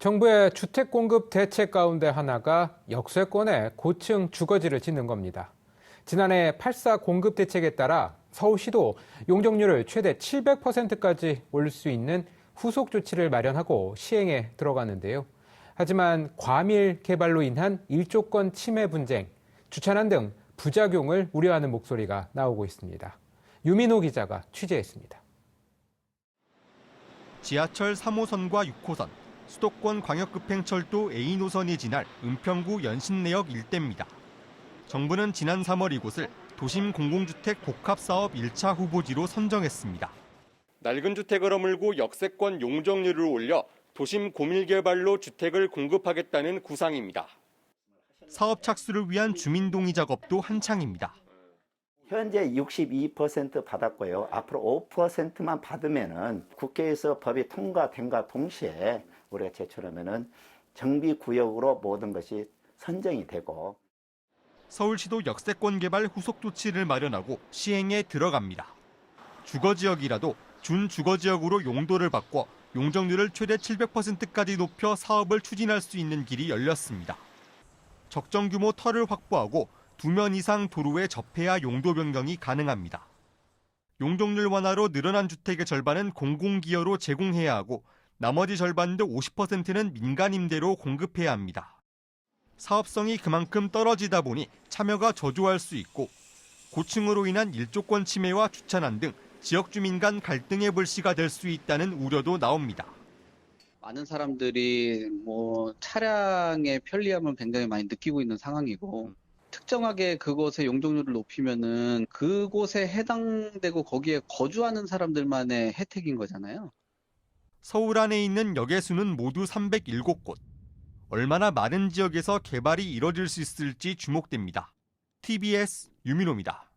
정부의 주택 공급 대책 가운데 하나가 역세권에 고층 주거지를 짓는 겁니다. 지난해 8사 공급 대책에 따라 서울시도 용적률을 최대 700%까지 올릴 수 있는 후속 조치를 마련하고 시행에 들어가는데요. 하지만 과밀 개발로 인한 일조권 침해 분쟁, 주차난 등 부작용을 우려하는 목소리가 나오고 있습니다. 유민호 기자가 취재했습니다. 지하철 3호선과 6호선, 수도권 광역급행철도 A노선이 지날 은평구 연신내역 일대입니다. 정부는 지난 3월 이곳을 도심 공공주택 복합사업 1차 후보지로 선정했습니다. 낡은 주택을 허물고 역세권 용적률을 올려 도심 고밀개발로 주택을 공급하겠다는 구상입니다. 사업 착수를 위한 주민동의 작업도 한창입니다. 현재 62% 받았고요. 앞으로 5%만 받으면은 국회에서 법이 통과된과 동시에 우리가 제출하면은 정비 구역으로 모든 것이 선정이 되고 서울시도 역세권 개발 후속 조치를 마련하고 시행에 들어갑니다. 주거 지역이라도 준주거 지역으로 용도를 바꿔 용적률을 최대 700%까지 높여 사업을 추진할 수 있는 길이 열렸습니다. 적정 규모 터를 확보하고 두면 이상 도로에 접해야 용도 변경이 가능합니다. 용적률 완화로 늘어난 주택의 절반은 공공기여로 제공해야 하고 나머지 절반도 50%는 민간 임대로 공급해야 합니다. 사업성이 그만큼 떨어지다 보니 참여가 저조할 수 있고 고층으로 인한 일조권 침해와 주차난 등 지역 주민 간 갈등의 불씨가 될 수 있다는 우려도 나옵니다. 많은 사람들이 뭐 차량의 편리함을 굉장히 많이 느끼고 있는 상황이고 특정하게 그곳의 용적률을 높이면은 그곳에 해당되고 거기에 거주하는 사람들만의 혜택인 거잖아요. 서울 안에 있는 역의 수는 모두 307곳. 얼마나 많은 지역에서 개발이 이뤄질 수 있을지 주목됩니다. TBS 유민호입니다.